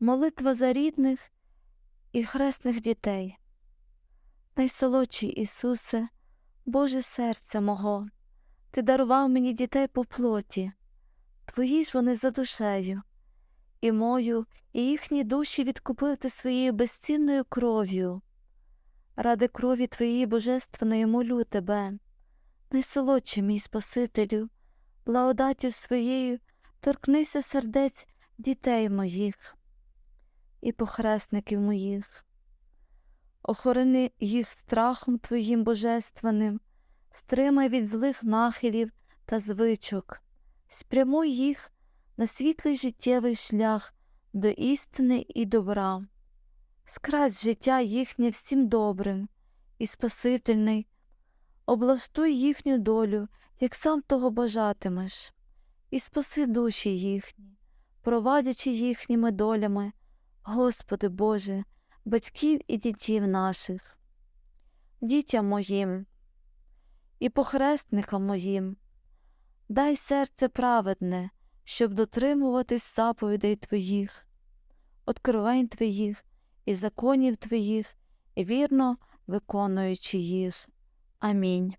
молитва за рідних і хресних дітей. Найсолодший Ісусе, Боже серця мого, Ти дарував мені дітей по плоті, Твої ж вони за душею, і мою, і їхні душі відкупив ти своєю безцінною кров'ю. Ради крові Твоєї божественної молю Тебе, найсолодший мій Спасителю, благодаттю своєю торкнися сердець дітей моїх і похресників моїх. Охорони їх страхом Твоїм божественним, стримай від злих нахилів та звичок, спрямуй їх на світлий життєвий шлях до істини і добра, скрась життя їхнє всім добрим і спасительний, облаштуй їхню долю, як сам того бажатимеш, і спаси душі їхні, провадячи їхніми долями, Господи Боже, батьків і дітів наших, дітям моїм і похресникам моїм, дай серце праведне, щоб дотримуватись заповідей Твоїх, откровень Твоїх і законів Твоїх, і вірно виконуючи їх. Амінь.